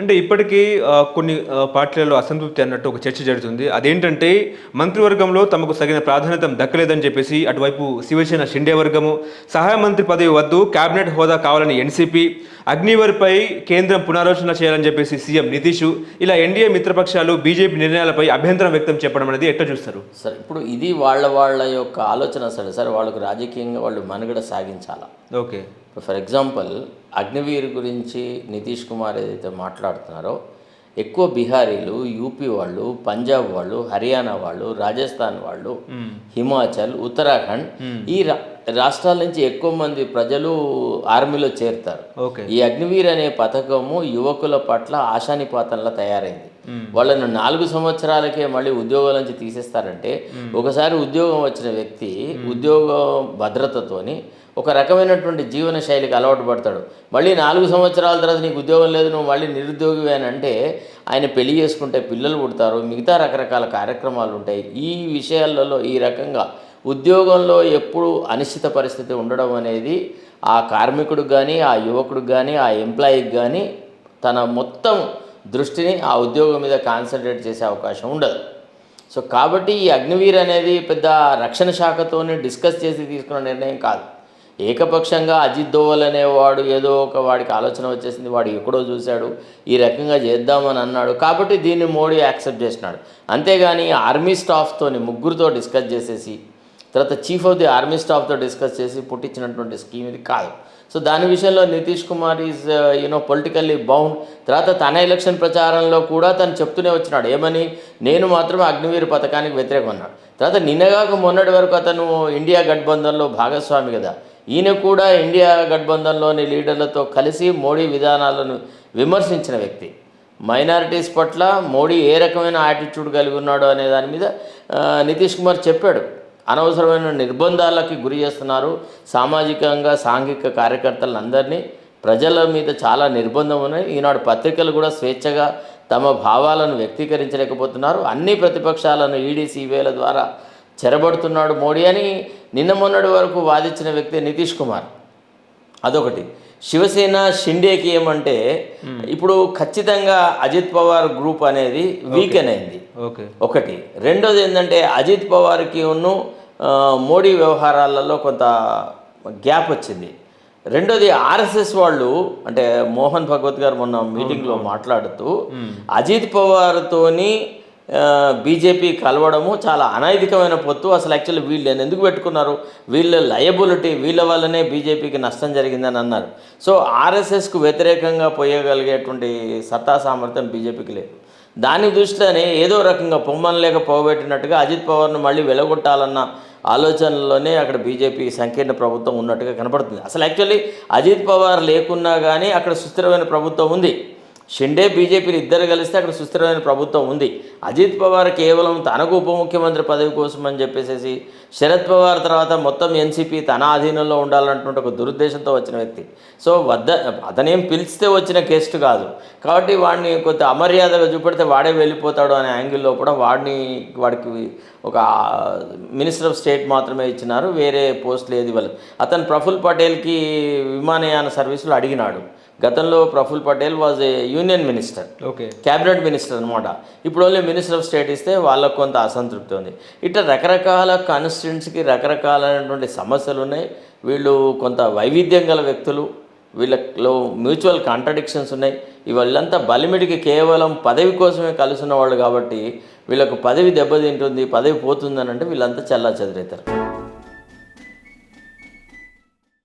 అంటే ఇప్పటికీ కొన్ని పార్టీలలో అసంతృప్తి అన్నట్టు ఒక చర్చ జరుగుతుంది. అదేంటంటే మంత్రివర్గంలో తమకు తగిన ప్రాధాన్యత దక్కలేదని చెప్పేసి అటువైపు శివసేన షిండే వర్గము సహాయ మంత్రి పదవి వద్దు కేబినెట్ హోదా కావాలని ఎన్సీపీ అగ్నివర్పై కేంద్రం పునరాలోచన చేయాలని చెప్పేసి సీఎం నితీష్ ఇలా ఎన్డీఏ మిత్రపక్షాలు బీజేపీ నిర్ణయాలపై అభ్యంతరం వ్యక్తం చెప్పడం అనేది ఎట్లా చూస్తారు? సరే ఇప్పుడు ఇది వాళ్ళ వాళ్ళ యొక్క ఆలోచన సరే. సరే వాళ్ళకు రాజకీయంగా వాళ్ళు మనుగడ సాగించాలా? ఓకే. ఫర్ ఎగ్జాంపుల్ అగ్నివీర్ గురించి నితీష్ కుమార్ ఏదైతే మాట్లాడుతున్నారో. ఎక్కువ బీహారీలు యూపీ వాళ్ళు పంజాబ్ వాళ్ళు హర్యానా వాళ్ళు రాజస్థాన్ వాళ్ళు హిమాచల్ ఉత్తరాఖండ్ ఈ రాష్ట్రాల నుంచి ఎక్కువ మంది ప్రజలు ఆర్మీలో చేరుతారు. ఈ అగ్నివీర్ అనే పథకము యువకుల పట్ల ఆశానిపాతంలా తయారైంది. వాళ్ళను నాలుగు సంవత్సరాలకే మళ్ళీ ఉద్యోగాల నుంచి తీసేస్తారంటే ఒకసారి ఉద్యోగం వచ్చిన వ్యక్తి ఉద్యోగ భద్రతతోని ఒక రకమైనటువంటి జీవన శైలికి అలవాటు పడతాడు. మళ్ళీ నాలుగు సంవత్సరాల తర్వాత నీకు ఉద్యోగం లేదు నువ్వు మళ్ళీ నిరుద్యోగివి అని అంటే ఆయన పెళ్ళి చేసుకుంటే పిల్లలు పుడతారు మిగతా రకరకాల కార్యక్రమాలు ఉంటాయి. ఈ విషయాలలో ఈ రకంగా ఉద్యోగంలో ఎప్పుడు అనిశ్చిత పరిస్థితి ఉండడం అనేది ఆ కార్మికుడికి కానీ ఆ యువకుడికి కానీ ఆ ఎంప్లాయీకి కానీ తన మొత్తం దృష్టిని ఆ ఉద్యోగం మీద కాన్సన్ట్రేట్ చేసే అవకాశం ఉండదు. సో కాబట్టి ఈ అగ్నివీర్ అనేది పెద్ద రక్షణ శాఖతోనే డిస్కస్ చేసి తీసుకున్న నిర్ణయం కాదు. ఏకపక్షంగా అజిత్ దోవల్ అనేవాడు ఏదో ఒక వాడికి ఆలోచన వచ్చేసింది వాడు ఎక్కడో చూశాడు ఈ రకంగా చేద్దామని అన్నాడు. కాబట్టి దీన్ని మోడీ యాక్సెప్ట్ చేసినాడు అంతేగాని ఆర్మీ స్టాఫ్తోని ముగ్గురితో డిస్కస్ చేసేసి తర్వాత చీఫ్ ఆఫ్ ది ఆర్మీ స్టాఫ్తో డిస్కస్ చేసి పుట్టించినటువంటి స్కీమ్ ఇది కాదు. సో దాని విషయంలో Nitish Kumar is you know politically bound తర్వాత తన ఎలక్షన్ ప్రచారంలో కూడా తను చెప్తూనే వచ్చినాడు. ఏమని? నేను మాత్రం అగ్నివీర్ పథకానికి వ్యతిరేకం అన్నాడు తర్వాత నిన్నగాక మొన్నటి వరకు అతను ఇండియా గఠబంధన్లో భాగస్వామి కదా. ఈయన కూడా ఇండియా గఠబంధన్లోని లీడర్లతో కలిసి మోడీ విధానాలను విమర్శించిన వ్యక్తి. మైనారిటీస్ పట్ల మోడీ ఏ రకమైన యాటిట్యూడ్ కలిగి ఉన్నాడు అనే దాని మీద uh, నితీష్ కుమార్ చెప్పాడు. అనవసరమైన నిర్బంధాలకి గురి చేస్తున్నారు. సామాజికంగా సాంఘిక కార్యకర్తలను అందరినీ ప్రజల మీద చాలా నిర్బంధం ఉన్నాయి. ఈనాడు పత్రికలు కూడా స్వేచ్ఛగా తమ భావాలను వ్యక్తీకరించలేకపోతున్నారు. అన్ని ప్రతిపక్షాలను ఈడీ సిబిఐల ద్వారా చెరబడుతున్నాడు మోడీ అని నిన్న మొన్నటి వరకు వాదించిన వ్యక్తి నితీష్ కుమార్. అదొకటి. శివసేన షిండేకి ఏమంటే ఇప్పుడు ఖచ్చితంగా అజిత్ పవార్ గ్రూప్ అనేది వీకెన్ అయింది. ఒకటి. రెండోది ఏంటంటే అజిత్ పవార్కి ఉన్ను మోడీ వ్యవహారాలలో కొంత గ్యాప్ వచ్చింది. రెండోది ఆర్ఎస్ఎస్ వాళ్ళు అంటే మోహన్ భగవత్ గారు మొన్న మీటింగ్లో మాట్లాడుతూ అజిత్ పవార్తోని బీజేపీ కలవడము చాలా అనైతికమైన పొత్తు. అసలు యాక్చువల్లీ వీళ్ళు ఎందుకు పెట్టుకున్నారు? వీళ్ళ లయబిలిటీ వీళ్ళ వల్లనే బీజేపీకి నష్టం జరిగిందని అన్నారు. సో ఆర్ఎస్ఎస్కు వ్యతిరేకంగా పోయగలిగేటువంటి సత్తా సామర్థ్యం బీజేపీకి లేదు. దాని దృష్టిలోనే ఏదో రకంగా పొమ్మనలేక పోగొట్టినట్టుగా అజిత్ పవార్ను మళ్ళీ వెలగొట్టాలన్న ఆలోచనలోనే అక్కడ బీజేపీ సంకీర్ణ ప్రభుత్వం ఉన్నట్టుగా కనపడుతుంది. అసలు యాక్చువల్లీ అజిత్ పవార్ లేకున్నా కానీ అక్కడ సుస్థిరమైన ప్రభుత్వం ఉంది. షిండే బీజేపీలు ఇద్దరు కలిస్తే అక్కడ సుస్థిరమైన ప్రభుత్వం ఉంది. అజిత్ పవార్ కేవలం తనకు ఉప ముఖ్యమంత్రి పదవి కోసం అని చెప్పేసి శరద్ పవార్ తర్వాత మొత్తం ఎన్సీపీ తన అధీనంలో ఉండాలన్నటువంటి ఒక దురుద్దేశంతో వచ్చిన వ్యక్తి. సో వద్ద అతనేం పిలిస్తే వచ్చిన గెస్ట్ కాదు. కాబట్టి వాడిని కొంత అమర్యాదగా చూపెడితే వాడే వెళ్ళిపోతాడు అనే యాంగిల్లో కూడా వాడిని వాడికి ఒక మినిస్టర్ ఆఫ్ స్టేట్ మాత్రమే ఇచ్చినారు. వేరే పోస్ట్ లేదు ఇవ్వలేదు అతను ప్రఫుల్ పటేల్కి విమానయాన సర్వీసులు అడిగినాడు. గతంలో Praful Patel was a union minister okay cabinet minister అనమాట ఇప్పుడు ఓన్లీ మినిస్టర్ ఆఫ్ స్టేట్ ఇస్తే వాళ్ళకు కొంత అసంతృప్తి ఉంది. ఇట్లా రకరకాల కాన్స్టిట్యున్సీకి రకరకాలైనటువంటి సమస్యలు ఉన్నాయి. వీళ్ళు కొంత వైవిధ్యం గల వ్యక్తులు. వీళ్ళలో మ్యూచువల్ కాంట్రడిక్షన్స్ ఉన్నాయి. వీళ్ళంతా బలిమిడికి కేవలం పదవి కోసమే కలుసున్న వాళ్ళు కాబట్టి వీళ్ళకు పదవి దెబ్బతింటుంది పదవి పోతుందని అంటే వీళ్ళంతా చల్లా చెదిరేతారు.